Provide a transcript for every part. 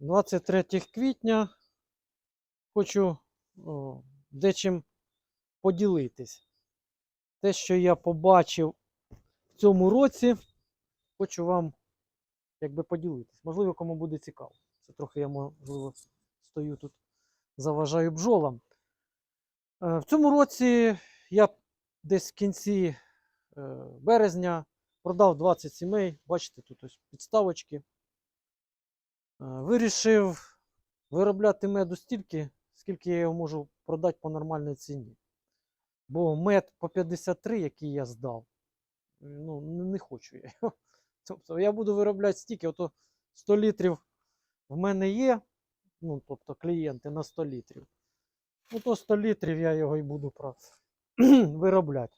23 квітня хочу о, дечим поділитись. Те, що я побачив в цьому році, хочу вам якби поділитись. Можливо, кому буде цікаво. Це трохи я можливо стою тут, заважаю бджолам. Е, В цьому році я десь в кінці е, березня продав 20 сімей. Бачите, тут ось підставочки. Е, Вирішив виробляти меду стільки, скільки я його можу продати по нормальній ціні. Бо мед по 53, який я здав, ну, не хочу я його. Тобто я буду виробляти стільки, ото 100 літрів в мене є, ну, тобто клієнти на 100 літрів. Ну, то 100 літрів я його і буду виробляти.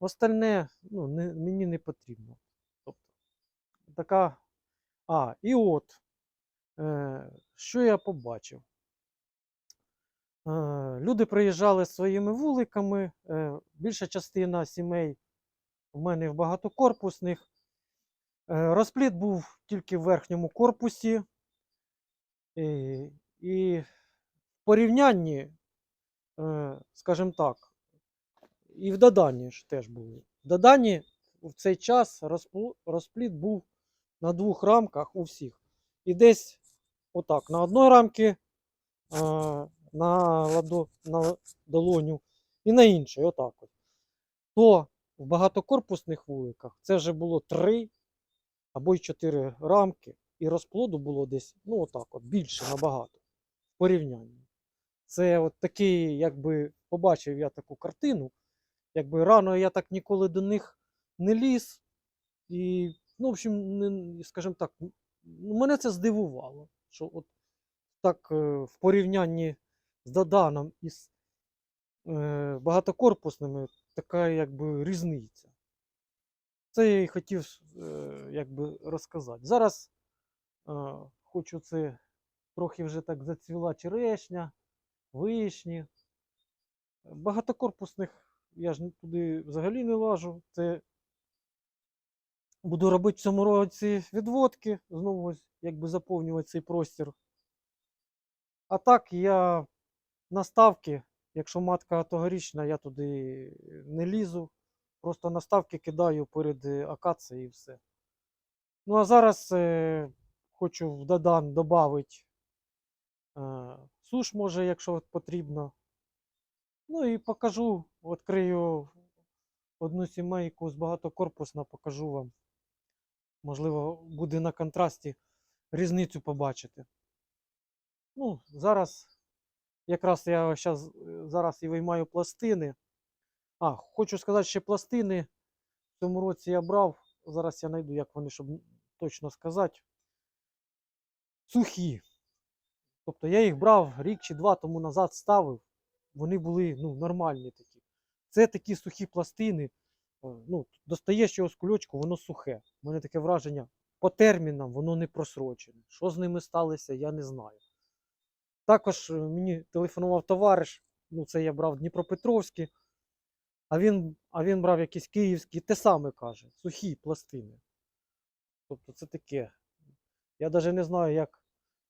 Остальне ну, не, мені не потрібно. Тобто, така. А, і от, що я побачив? Е, люди приїжджали своїми вуликами. Е, більша частина сімей в мене в багатокорпусних. Е, розпліт був тільки в верхньому корпусі. І, в порівнянні, скажімо так, і в доданні ж теж були. В доданні в цей час розпліт був на двох рамках у всіх. І десь отак, на одній рамці на, ладо, на долоню і на іншій, отак от. То в багатокорпусних вуликах це вже було три або й чотири рамки, і розплоду було десь, ну отак, от, більше набагато в порівнянні. Це от такий, якби побачив я таку картину, якби рано я так ніколи до них не ліз. І, ну, в общем, не, скажімо так, мене це здивувало, що от так е, в порівнянні з Доданом і з е, багатокорпусними така якби різниця. Це я і хотів е, якби розказати. Зараз хочу це трохи вже так зацвіла черешня, вишні. Багатокорпусних я ж туди взагалі не лажу. Це буду робити в цьому році відводки, знову ось якби заповнювати цей простір. А так я наставки, якщо матка тогорічна, я туди не лізу. Просто наставки кидаю перед е, акацією і все. Ну а зараз е, хочу в Додан додати е, суш, може, якщо потрібно. Ну і покажу, відкрию одну сімейку з багатокорпусна, покажу вам. Можливо, буде на контрасті різницю побачити. Ну, зараз якраз я щас, е, зараз і виймаю пластини. А, хочу сказати, ще пластини в цьому році я брав. Зараз я знайду, як вони, щоб точно сказати. Сухі. Тобто я їх брав рік чи два тому назад ставив. Вони були ну, нормальні такі. Це такі сухі пластини. Е, Ну, достаєш його з кульочку, воно сухе. У мене таке враження. По термінам воно не просрочене. Що з ними сталося, я не знаю. Також е, мені телефонував товариш, ну це я брав Дніпропетровський, а він, а він брав якісь київські, те саме каже, сухі пластини. Тобто це таке. Я навіть не знаю, як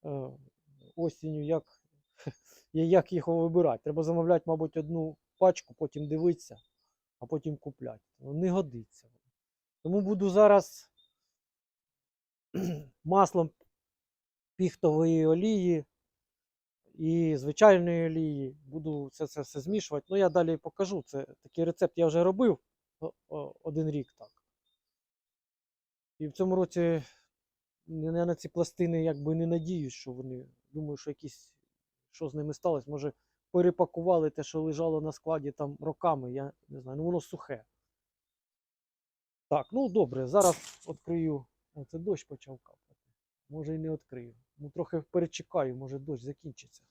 е, осінню, як, як їх вибирати. Треба замовляти, мабуть, одну пачку, потім дивитися, а потім купляти. Ну, не годиться. Тому буду зараз маслом піхтової олії і звичайної олії. Буду це, це все змішувати. Ну, я далі покажу. Це такий рецепт я вже робив один рік так. І в цьому році я на ці пластини якби не надіюсь, що вони. Думаю, що якісь, що з ними сталося, може перепакували те, що лежало на складі там роками, я не знаю, ну воно сухе. Так, ну добре, зараз відкрию. О, Це дощ почав капати. Може і не відкрию. Ну трохи перечекаю, може дощ закінчиться.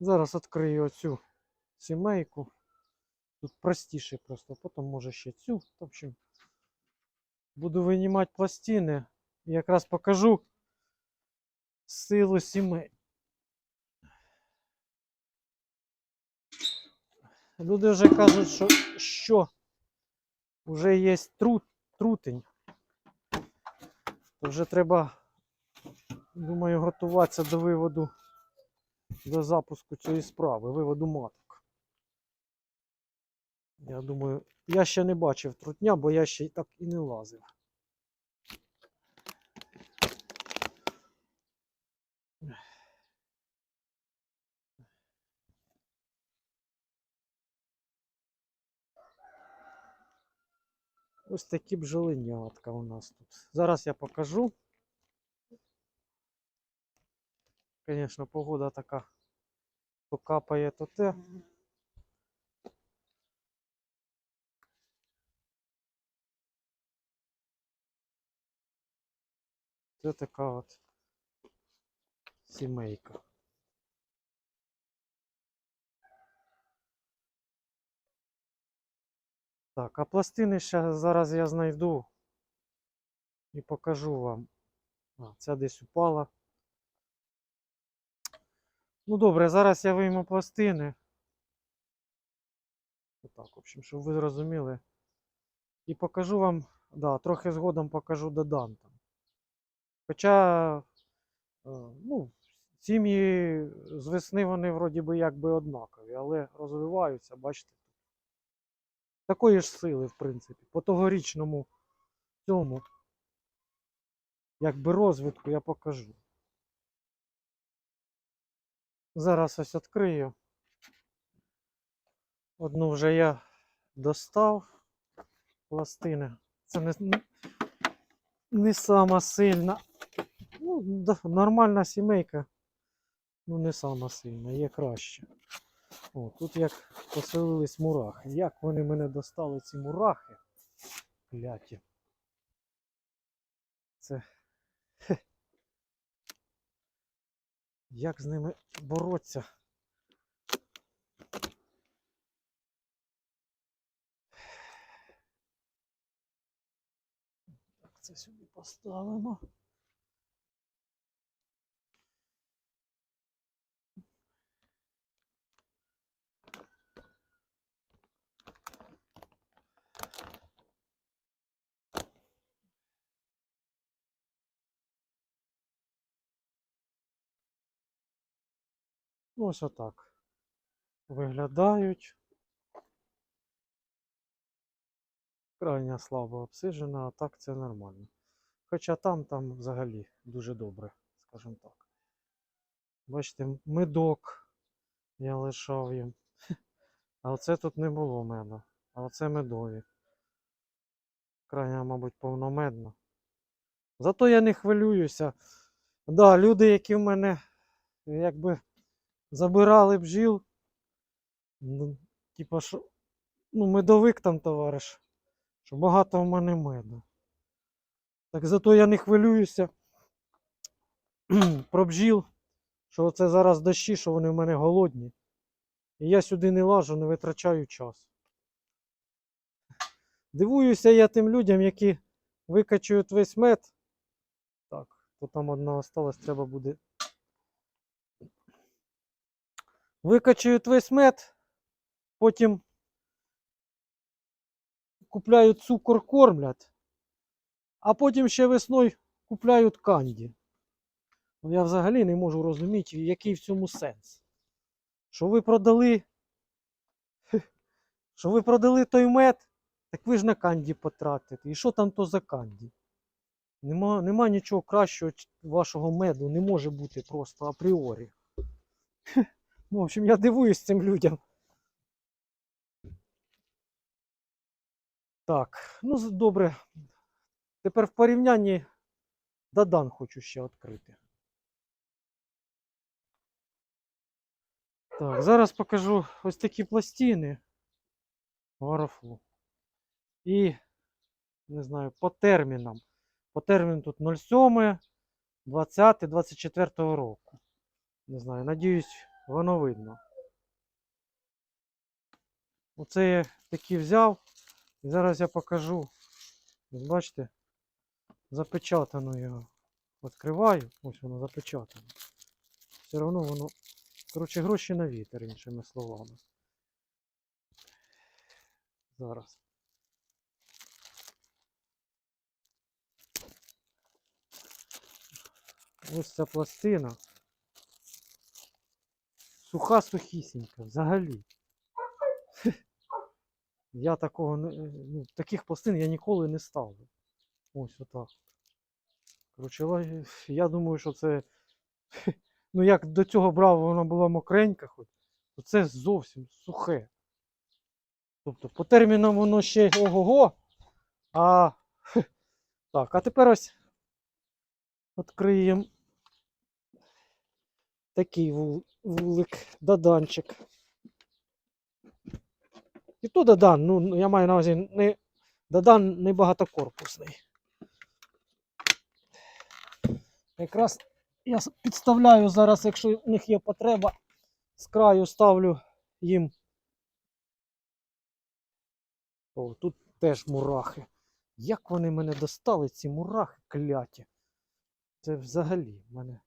Зараз відкрию оцю сімейку. Тут простіше просто, потім може ще цю. В общем, буду винімати пластини. І якраз покажу силу сімей. Люди вже кажуть, що, що вже є труд трутень. То вже треба, думаю, готуватися до виводу, до запуску цієї справи, виводу маток. Я думаю, я ще не бачив трутня, бо я ще й так і не лазив. Ось такі бджоленятка у нас тут. Зараз я покажу. Звісно, погода така, то капає, то те. Це така от сімейка. Так, а пластини ще зараз я знайду і покажу вам. А, ця десь упала. Ну добре, зараз я вийму пластини. Отак, в общем, щоб ви зрозуміли. І покажу вам, да, трохи згодом покажу додан там. Хоча, е, ну, сім'ї з весни вони вроді би якби однакові, але розвиваються, бачите. Такої ж сили, в принципі. По тогорічному цьому, якби розвитку я покажу. Зараз ось відкрию. Одну вже я достав пластини. Це не, не- сама сильна. Ну, нормальна сімейка. Ну, не сама сильна, є краще. О, тут як поселились мурахи. Як вони мене достали, ці мурахи? Кляті. Це. хе. Як з ними боротися? Так, це сюди поставимо. Ось отак. Виглядають. Крайня слабо обсиджена, а так це нормально. Хоча там, там взагалі дуже добре, скажімо так. Бачите, медок я лишав їм. А оце тут не було меду. А оце медові. Крайня, мабуть, повномедна. Зато я не хвилююся. Да, люди, які в мене якби забирали бджіл. Ну, Типа, що, ну, медовик там, товариш, що багато в мене меду. Так зато я не хвилююся про бджіл, що це зараз дощі, що вони в мене голодні. І я сюди не лажу, не витрачаю час. Дивуюся я тим людям, які викачують весь мед. Так, то там одна осталась, треба буде викачують весь мед, потім купляють цукор, кормлять, а потім ще весною купляють канді. Ну, я взагалі не можу розуміти, який в цьому сенс. Що ви продали, що ви продали той мед, так ви ж на канді потратите. І що там то за канді? Нема, нема нічого кращого вашого меду, не може бути просто апріорі. Ну, в общем, я дивуюсь цим людям. Так, ну добре. Тепер в порівнянні Дадан хочу ще відкрити. Так, зараз покажу ось такі пластини варафлу. І, не знаю, по термінам. По терміну тут 07, 20, 24 року. Не знаю, надіюсь, воно видно. Оце я такі взяв. І зараз я покажу. Бачите, запечатано його. Відкриваю, ось воно запечатано. Все одно воно, коротше, гроші на вітер, іншими словами. Зараз. Ось ця пластина. Суха сухісінька, взагалі. Я такого ну, таких пластин я ніколи не ставлю. Ось отак. Коротше, я думаю, що це. Ну, як до цього брав, вона була мокренька, хоч, то це зовсім сухе. Тобто по термінам воно ще ого-го. А так, а тепер ось відкриємо такий вулик, даданчик. І то дадан, ну я маю на увазі не дадан не багатокорпусний. Якраз я підставляю зараз, якщо в них є потреба, з краю ставлю їм. О, тут теж мурахи. Як вони мене достали, ці мурахи кляті. Це взагалі мене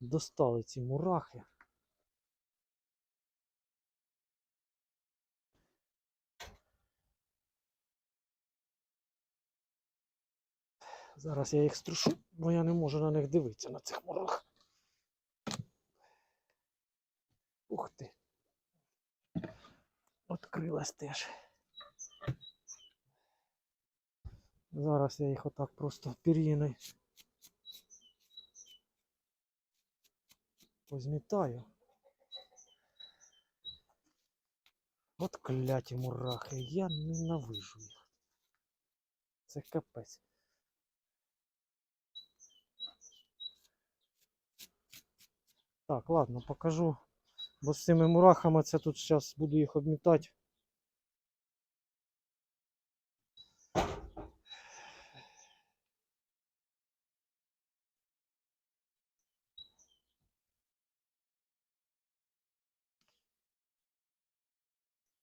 достали ці мурахи. Зараз я їх струшу, бо я не можу на них дивитися, на цих мурах. Ух ти. Открилась теж. Зараз я їх отак просто пір'їною позмітаю. От кляті мурахи, я ненавижу їх. Це капець. Так, ладно, покажу. Бо з цими мурахами це тут зараз буду їх обмітати.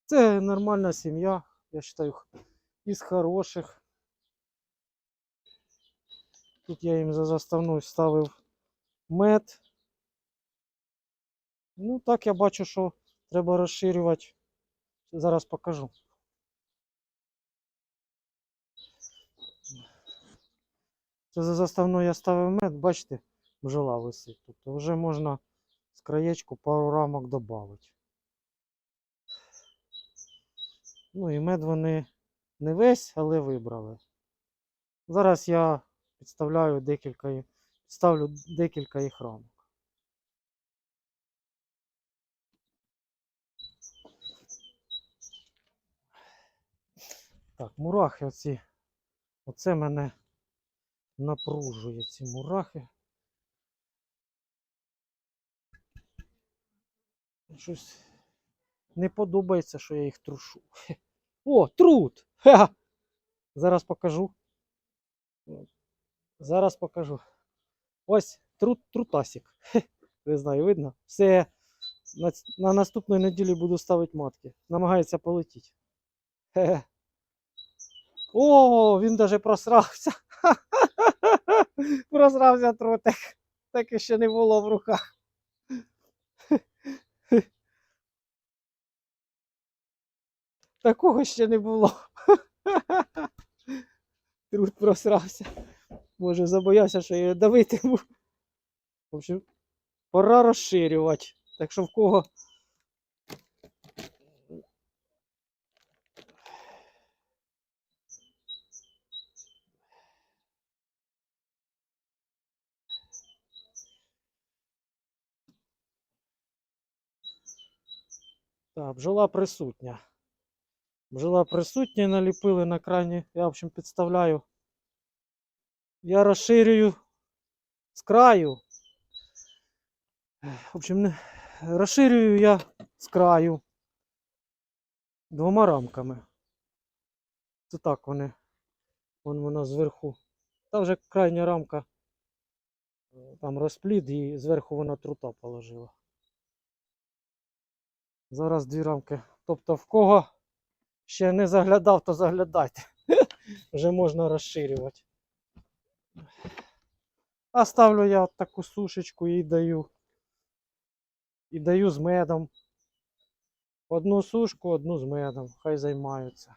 Це нормальна сім'я, я вважаю, із хороших. Тут я їм за заставну ставив мед. Ну, так я бачу, що треба розширювати. Зараз покажу. Це за заставну я ставив мед, бачите, бджола висить. Тобто вже можна з краєчку пару рамок додати. Ну і мед вони не весь, але вибрали. Зараз я підставляю декілька, підставлю декілька їх рамок. Так, мурахи оці. Оце мене напружує ці мурахи. Щось не подобається, що я їх трушу. О, труд! Ха! Зараз покажу. Зараз покажу. Ось трут, трутасик. Не знаю, видно. Все. На, на наступної неділі буду ставити матки. Намагається полетіти. Хе-хе. О, він даже просрався. Просрався трутик. Так і ще не було в руках. Такого ще не було. Трут просрався. Може, забоявся, що його давитиму. В общем, пора розширювати. Так що в кого. Так, бджола присутня. Бджола присутня, наліпили на крані. Я, в общем, підставляю. Я розширюю з краю. В общем, розширюю я з краю двома рамками. Це так вони. Вон вона зверху. Та вже крайня рамка. е, Там розплід і зверху вона трута положила. Зараз дві рамки. Тобто в кого ще не заглядав, то заглядайте. Вже можна розширювати. А ставлю я от таку сушечку і даю. І даю з медом. Одну сушку, одну з медом. Хай займаються.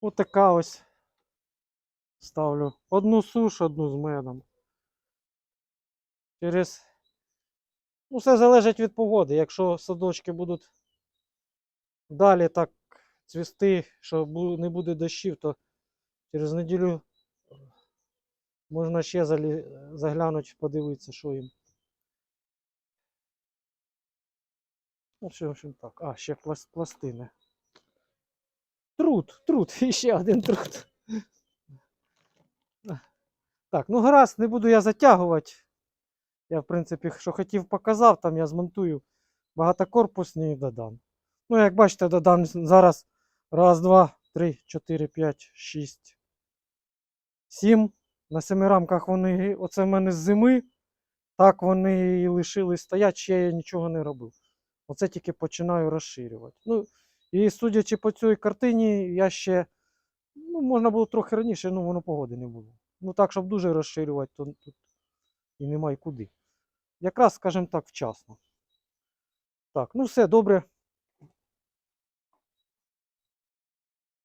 Отака ось ставлю. Одну суш, одну з медом. Через. Ну, все залежить від погоди. Якщо садочки будуть далі так цвісти, що не буде дощів, то через неділю можна ще заглянути, подивитися, що їм. Ну, в общем так. А, ще пластини. Труд, труд, ще один труд. Так, ну гаразд, не буду я затягувати. Я, в принципі, що хотів, показав, там я змонтую багатокорпусні і додам. Ну, як бачите, додам зараз раз, два, три, чотири, п'ять, шість, сім. На семи рамках вони, оце в мене з зими. Так вони і лишились стоять, ще я нічого не робив. Оце тільки починаю розширювати. Ну, і судячи по цій картині, я ще, ну, можна було трохи раніше, ну воно погоди не було. Ну так, щоб дуже розширювати, то тут і немає куди. Якраз, скажімо так, вчасно. Так, ну все, добре.